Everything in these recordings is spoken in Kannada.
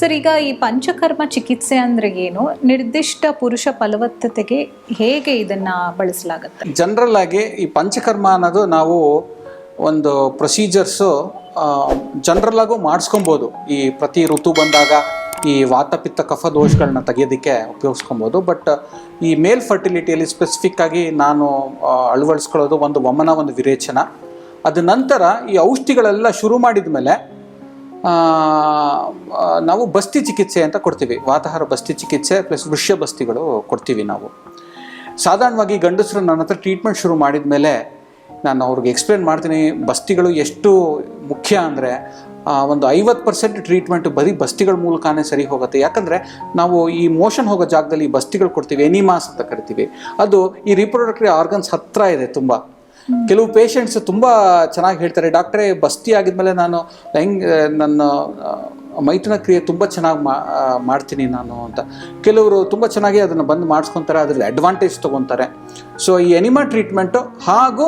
ಸರ್, ಈಗ ಈ ಪಂಚಕರ್ಮ ಚಿಕಿತ್ಸೆ ಅಂದ್ರೆ ಏನು? ನಿರ್ದಿಷ್ಟ ಪುರುಷ ಫಲವತ್ತತೆಗೆ ಹೇಗೆ ಇದನ್ನ ಬಳಸಲಾಗುತ್ತೆ? ಜನರಲ್ ಆಗಿ ಈ ಪಂಚಕರ್ಮ ಅನ್ನೋದು ನಾವು ಒಂದು ಪ್ರೊಸೀಜರ್ಸು ಜನರಲ್ ಆಗು ಮಾಡಿಸ್ಕೊಬೋದು. ಈ ಪ್ರತಿ ಋತು ಬಂದಾಗ ಈ ವಾತಪಿತ್ತ ಕಫ ದೋಷಗಳನ್ನ ತೆಗೆಯೋದಕ್ಕೆ ಉಪಯೋಗಿಸ್ಕೊಬೋದು. ಬಟ್ ಈ ಮೇಲ್ ಫರ್ಟಿಲಿಟಿಯಲ್ಲಿ ಸ್ಪೆಸಿಫಿಕ್ ಆಗಿ ನಾನು ಅಳವಡಿಸ್ಕೊಳ್ಳೋದು ಒಂದು ವಮನ, ಒಂದು ವಿರೇಚನ. ಅದ ನಂತರ ಈ ಔಷಧಿಗಳೆಲ್ಲ ಶುರು ಮಾಡಿದ ಮೇಲೆ ನಾವು ಬಸ್ತಿ ಚಿಕಿತ್ಸೆ ಅಂತ ಕೊಡ್ತೀವಿ. ವಾತಾಹಾರ ಬಸ್ತಿ ಚಿಕಿತ್ಸೆ ಪ್ಲಸ್ ವೃಷ್ಯ ಬಸ್ತಿಗಳು ಕೊಡ್ತೀವಿ ನಾವು. ಸಾಧಾರಣವಾಗಿ ಗಂಡಸರು ನನ್ನ ಹತ್ರ ಟ್ರೀಟ್ಮೆಂಟ್ ಶುರು ಮಾಡಿದ ಮೇಲೆ ನಾನು ಅವ್ರಿಗೆ ಎಕ್ಸ್ಪ್ಲೇನ್ ಮಾಡ್ತೀನಿ, ಬಸ್ತಿಗಳು ಎಷ್ಟು ಮುಖ್ಯ ಅಂದರೆ ಒಂದು ಐವತ್ತು ಪರ್ಸೆಂಟ್ ಟ್ರೀಟ್ಮೆಂಟ್ ಬರೀ ಬಸ್ತಿಗಳ ಮೂಲಕನೇ ಸರಿ ಹೋಗುತ್ತೆ. ಯಾಕಂದರೆ ನಾವು ಈ ಮೋಷನ್ ಹೋಗೋ ಜಾಗದಲ್ಲಿ ಬಸ್ತಿಗಳು ಕೊಡ್ತೀವಿ ಎನಿಮಾಸ್ ಅಂತ ಕರಿತೀವಿ. ಅದು ಈ ರೀಪ್ರೊಡಕ್ಟಿವ್ ಆರ್ಗನ್ಸ್ ಹತ್ತಿರ ಇದೆ ತುಂಬ. ಕೆಲವು ಪೇಷಂಟ್ಸ್ ತುಂಬ ಚೆನ್ನಾಗಿ ಹೇಳ್ತಾರೆ. ಡಾಕ್ಟ್ರೇ, ಬಸ್ತಿ ಆಗಿದ್ಮೇಲೆ ನಾನು ಲೈಂಗ್ ನನ್ನ ಮೈತ್ರಿನ ಕ್ರಿಯೆ ತುಂಬ ಚೆನ್ನಾಗಿ ಮಾಡ್ತೀನಿ ನಾನು ಅಂತ. ಕೆಲವರು ತುಂಬ ಚೆನ್ನಾಗಿ ಅದನ್ನು ಬಂದು ಮಾಡಿಸ್ಕೊತಾರೆ, ಅದರಲ್ಲಿ ಅಡ್ವಾಂಟೇಜ್ ತೊಗೊತಾರೆ. ಸೊ ಈ ಎನಿಮಾ ಟ್ರೀಟ್ಮೆಂಟು ಹಾಗೂ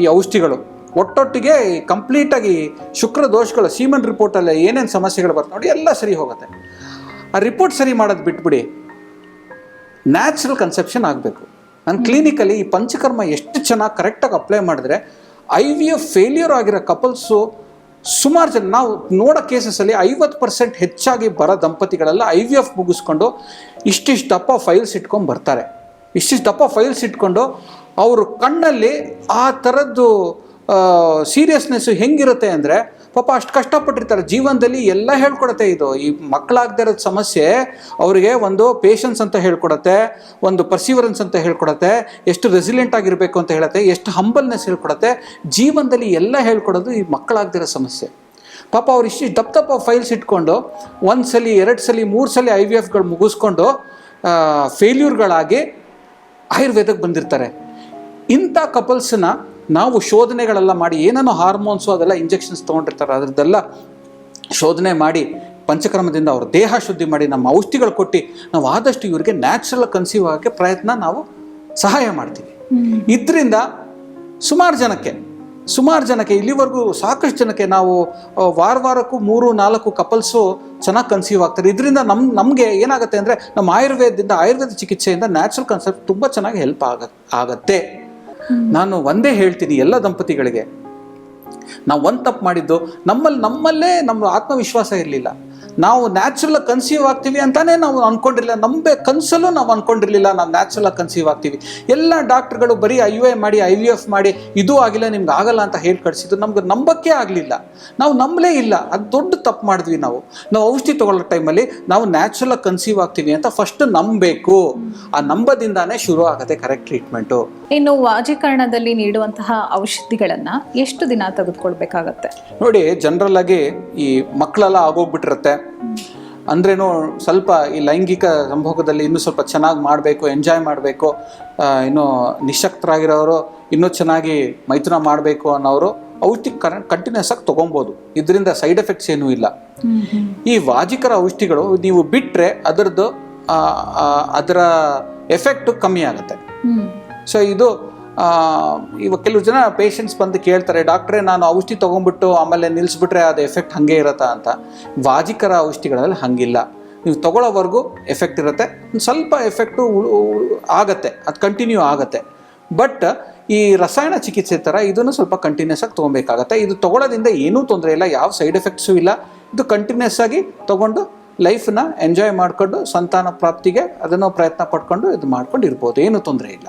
ಈ ಔಷಧಿಗಳು, ಒಟ್ಟೊಟ್ಟಿಗೆ ಕಂಪ್ಲೀಟಾಗಿ ಶುಕ್ರ ದೋಷಗಳು, ಸೀಮನ್ ರಿಪೋರ್ಟಲ್ಲಿ ಏನೇನು ಸಮಸ್ಯೆಗಳು ಬರ್ತವೆ ನೋಡಿ ಎಲ್ಲ ಸರಿ ಹೋಗುತ್ತೆ. ಆ ರಿಪೋರ್ಟ್ ಸರಿ ಮಾಡೋದು ಬಿಟ್ಬಿಡಿ ನ್ಯಾಚುರಲ್ ಕನ್ಸೆಪ್ಷನ್ ಆಗಬೇಕು. ನಾನು ಕ್ಲಿನಿಕಲ್ಲಿ ಈ ಪಂಚಕರ್ಮ ಎಷ್ಟು ಚೆನ್ನಾಗಿ ಕರೆಕ್ಟಾಗಿ ಅಪ್ಲೈ ಮಾಡಿದ್ರೆ ಐ ವಿ ಎಫ್ ಫೇಲ್ಯೂರ್ ಆಗಿರೋ ಕಪಲ್ಸು ಸುಮಾರು ಜನ, ನಾವು ನೋಡೋ ಕೇಸಸಲ್ಲಿ ಐವತ್ತು ಪರ್ಸೆಂಟ್ ಹೆಚ್ಚಾಗಿ ಬರೋ ದಂಪತಿಗಳೆಲ್ಲ ಐ ವಿ ಎಫ್ ಮುಗಿಸ್ಕೊಂಡು ಇಷ್ಟಿಷ್ಟು ದಪ್ಪ ಫೈಲ್ಸ್ ಇಟ್ಕೊಂಡು ಬರ್ತಾರೆ. ಇಷ್ಟಿಷ್ಟು ದಪ್ಪ ಫೈಲ್ಸ್ ಇಟ್ಕೊಂಡು ಅವ್ರ ಕಣ್ಣಲ್ಲಿ ಆ ಥರದ್ದು ಸೀರಿಯಸ್ನೆಸ್ಸು ಹೆಂಗಿರುತ್ತೆ ಅಂದರೆ ಪಾಪ ಅಷ್ಟು ಕಷ್ಟಪಟ್ಟಿರ್ತಾರೆ. ಜೀವನದಲ್ಲಿ ಎಲ್ಲ ಹೇಳ್ಕೊಡತ್ತೆ ಇದು. ಈ ಮಕ್ಕಳಾಗದೇ ಇರೋದು ಸಮಸ್ಯೆ ಅವರಿಗೆ ಒಂದು ಪೇಷನ್ಸ್ ಅಂತ ಹೇಳ್ಕೊಡತ್ತೆ, ಒಂದು ಪರ್ಸಿವರೆನ್ಸ್ ಅಂತ ಹೇಳ್ಕೊಡತ್ತೆ, ಎಷ್ಟು ರೆಸಿಲೆಂಟ್ ಆಗಿರಬೇಕು ಅಂತ ಹೇಳುತ್ತೆ, ಎಷ್ಟು ಹಂಬಲ್ನೆಸ್ ಹೇಳ್ಕೊಡತ್ತೆ. ಜೀವನದಲ್ಲಿ ಎಲ್ಲ ಹೇಳ್ಕೊಡೋದು ಈ ಮಕ್ಕಳಾಗದಿರೋ ಸಮಸ್ಯೆ. ಪಾಪ ಅವ್ರು ಇಷ್ಟು ದಪ್ಪ ದಪ್ಪ ಫೈಲ್ಸ್ ಇಟ್ಕೊಂಡು, ಒಂದು ಸಲ, ಎರಡು ಸಲ, ಮೂರು ಸಲ ಐ ವಿ ಎಫ್ಗಳು ಮುಗಿಸ್ಕೊಂಡು ಫೇಲ್ಯೂರ್ಗಳಾಗಿ ಆಯುರ್ವೇದಕ್ಕೆ ಬಂದಿರ್ತಾರೆ. ಇಂಥ ಕಪಲ್ಸ್ನ ನಾವು ಶೋಧನೆಗಳೆಲ್ಲ ಮಾಡಿ ಏನೇನೋ ಹಾರ್ಮೋನ್ಸು ಅದೆಲ್ಲ ಇಂಜೆಕ್ಷನ್ಸ್ ತೊಗೊಂಡಿರ್ತಾರೆ ಅದರದ್ದೆಲ್ಲ ಶೋಧನೆ ಮಾಡಿ ಪಂಚಕ್ರಮದಿಂದ ಅವ್ರ ದೇಹ ಶುದ್ಧಿ ಮಾಡಿ ನಮ್ಮ ಔಷಧಿಗಳು ಕೊಟ್ಟು ನಾವು ಆದಷ್ಟು ಇವರಿಗೆ ನ್ಯಾಚುರಲ್ ಕನ್ಸೀವ್ ಆಗೋಕ್ಕೆ ಪ್ರಯತ್ನ ನಾವು ಸಹಾಯ ಮಾಡ್ತೀವಿ. ಇದರಿಂದ ಸುಮಾರು ಜನಕ್ಕೆ ಸುಮಾರು ಜನಕ್ಕೆ ಇಲ್ಲಿವರೆಗೂ ಸಾಕಷ್ಟು ಜನಕ್ಕೆ ನಾವು ವಾರ ವಾರಕ್ಕೂ ಮೂರು ನಾಲ್ಕು ಕಪಲ್ಸು ಚೆನ್ನಾಗಿ ಕನ್ಸೀವ್ ಆಗ್ತಾರೆ. ಇದರಿಂದ ನಮ್ಮ ನಮಗೆ ಏನಾಗುತ್ತೆ ಅಂದರೆ ನಮ್ಮ ಆಯುರ್ವೇದದಿಂದ ಆಯುರ್ವೇದ ಚಿಕಿತ್ಸೆಯಿಂದ ನ್ಯಾಚುರಲ್ ಕನ್ಸೆಪ್ಟ್ ತುಂಬ ಚೆನ್ನಾಗಿ ಹೆಲ್ಪ್ ಆಗ ಆಗತ್ತೆ. ನಾನು ಒಂದೇ ಹೇಳ್ತೀನಿ ಎಲ್ಲ ದಂಪತಿಗಳಿಗೆ. ನಾವು ಒಂದು ತಪ್ಪು ಮಾಡಿದ್ದು ನಮ್ಮಲ್ಲಿ ನಮ್ಮಲ್ಲೇ ನಮ್ಮ ಆತ್ಮವಿಶ್ವಾಸ ಇರಲಿಲ್ಲ. ನಾವು ನ್ಯಾಚುರಲ್ ಕನ್ಸೀವ್ ಆಗ್ತೀವಿ ಅಂತಾನೆ ನಾವು ಅನ್ಕೊಂಡಿರಲಿಲ್ಲ. ನಂಬೆ ಕನ್ಸಲ್ಲೂ ನಾವು ಅನ್ಕೊಂಡಿರಲಿಲ್ಲ ನಾವು ನ್ಯಾಚುರಲ್ ಕನ್ಸೀವ್ ಆಗ್ತೀವಿ. ಎಲ್ಲ ಡಾಕ್ಟರ್ಗಳು ಬರೀ ಐ ಯು ಐ ಮಾಡಿ ಐ ವಿ ಎಫ್ ಮಾಡಿ ಇದು ಆಗಿಲ್ಲ ನಿಮ್ಗೆ ಆಗಲ್ಲ ಅಂತ ಹೇಳಿ ಕಳಿಸಿದ್ದು ನಮ್ಗೆ ನಂಬಕ್ಕೆ ಆಗಲಿಲ್ಲ. ನಾವು ನಂಬಲೇ ಇಲ್ಲ. ಅದು ದೊಡ್ಡ ತಪ್ಪು ಮಾಡಿದ್ವಿ ನಾವು. ನಾವು ಔಷಧಿ ತಗೊಳ್ಳೋ ಟೈಮಲ್ಲಿ ನಾವು ನ್ಯಾಚುರಲ್ ಕನ್ಸೀವ್ ಆಗ್ತೀವಿ ಅಂತ ಫಸ್ಟ್ ನಂಬಬೇಕು. ಆ ನಂಬದಿಂದಾನೇ ಶುರು ಆಗುತ್ತೆ ಕರೆಕ್ಟ್ ಟ್ರೀಟ್ಮೆಂಟು ಇನ್ನು ವಾಜೀಕರಣದಲ್ಲಿ ನೀಡುವಂತಹ ಔಷಧಿಗಳನ್ನ ಎಷ್ಟು ದಿನ ತೆಗೆದುಕೊಳ್ಬೇಕಾಗತ್ತೆ? ನೋಡಿ ಜನರಲ್ ಆಗಿ ಈ ಮಕ್ಕಳೆಲ್ಲ ಆಗೋಗ್ಬಿಟ್ಟಿರುತ್ತೆ. ಅಂದ್ರೇನು ಸ್ವಲ್ಪ ಈ ಲೈಂಗಿಕ ಸಂಭೋಗದಲ್ಲಿ ಇನ್ನೂ ಸ್ವಲ್ಪ ಚೆನ್ನಾಗಿ ಮಾಡಬೇಕು ಎಂಜಾಯ್ ಮಾಡಬೇಕು ಇನ್ನು ನಿಶಕ್ತರಾಗಿರೋರು ಇನ್ನೂ ಚೆನ್ನಾಗಿ ಮೈಥುನ ಮಾಡಬೇಕು ಅನ್ನೋರು ಔಷಧಿ ಕರ ಕಂಟಿನ್ಯೂಸ್ ಆಗಿ ತೊಗೊಬೋದು. ಇದರಿಂದ ಸೈಡ್ ಎಫೆಕ್ಟ್ಸ್ ಏನೂ ಇಲ್ಲ. ಈ ವಾಜಿಕರ ಔಷಧಿಗಳು ನೀವು ಬಿಟ್ಟರೆ ಅದರದ್ದು ಅದರ ಎಫೆಕ್ಟ್ ಕಮ್ಮಿ ಆಗುತ್ತೆ. ಸೊ ಇದು ಇವಾಗ ಕೆಲವು ಜನ ಪೇಷಂಟ್ಸ್ ಬಂದು ಕೇಳ್ತಾರೆ, ಡಾಕ್ಟ್ರೇ, ನಾನು ಔಷಧಿ ತೊಗೊಂಡ್ಬಿಟ್ಟು ಆಮೇಲೆ ನಿಲ್ಲಿಸ್ಬಿಟ್ರೆ ಅದು ಎಫೆಕ್ಟ್ ಹಂಗೆ ಇರುತ್ತಾ? ಅಂತ. ವಾಜಿಕರ ಔಷಧಿಗಳಲ್ಲಿ ಹಾಗಿಲ್ಲ. ನೀವು ತಗೊಳ್ಳೋವರೆಗೂ ಎಫೆಕ್ಟ್ ಇರುತ್ತೆ. ಸ್ವಲ್ಪ ಎಫೆಕ್ಟು ಆಗತ್ತೆ. ಅದು ಕಂಟಿನ್ಯೂ ಆಗತ್ತೆ. ಬಟ್ ಈ ರಸಾಯನ ಚಿಕಿತ್ಸೆ ಥರ ಇದನ್ನು ಸ್ವಲ್ಪ ಕಂಟಿನ್ಯೂಸ್ ಆಗಿ ತೊಗೊಬೇಕಾಗತ್ತೆ ಇದು ತೊಗೊಳೋದ್ರಿಂದ ಏನೂ ತೊಂದರೆ ಇಲ್ಲ. ಯಾವ ಸೈಡ್ ಎಫೆಕ್ಟ್ಸು ಇಲ್ಲ. ಇದು ಕಂಟಿನ್ಯೂಸ್ ಆಗಿ ತೊಗೊಂಡು ಲೈಫನ್ನ ಎಂಜಾಯ್ ಮಾಡಿಕೊಂಡು, ಸಂತಾನ ಪ್ರಾಪ್ತಿಗೆ ಅದನ್ನು ಪ್ರಯತ್ನ ಪಡ್ಕೊಂಡು ಇದು ಮಾಡ್ಕೊಂಡು ಇರ್ಬೋದು ಏನೂ ತೊಂದರೆ ಇಲ್ಲ.